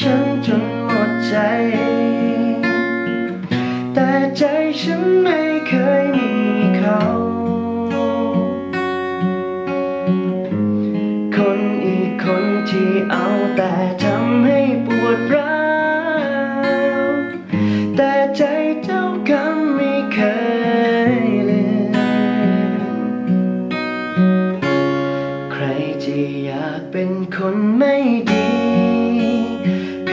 ฉันจนหมดใจ แต่ใจฉันไม่เคยมีเขา คนอีกคนที่เอาแต่ทำให้ปวดร้าว แต่ใจเจ้ากรรมไม่เคยลืมใครจะอยากเป็นคนไม่ดี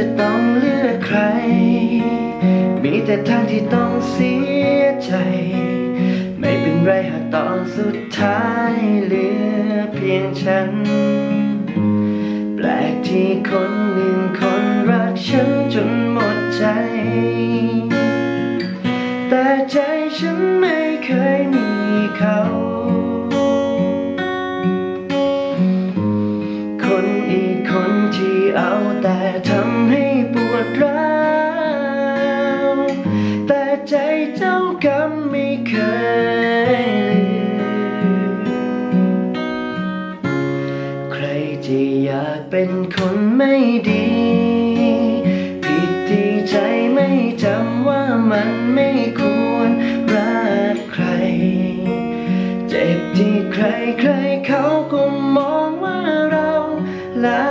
จะต้องเลือกใคร มีแต่ทางที่ต้องเสียใจ ไม่เป็นไรหากตอนสุดท้ายเหลือเพียงฉัน แปลกที่คนหนึ่งคนรักฉันจนหมดใจ แต่ใจฉันไม่เคยมีเขา เอาแต่ทำให้ปวดร้าวแต่ใจเจ้ากรรมไม่เคยลืมใครจะอยากเป็นคนไม่ดี ผิดที่ใจไม่จำว่ามันไม่ควรรักใคร เจ็บที่ใครใครเขาก็มองว่าเราลา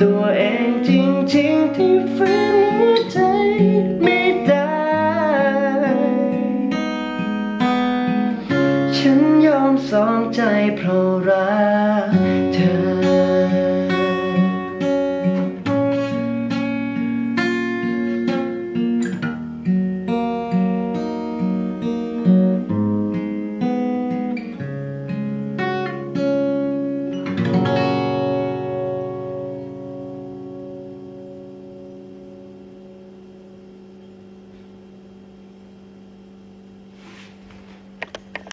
ตัวเองจริงๆที่ฟื้นหัวใจไม่ได้ ฉันยอมสองใจเพราะรัก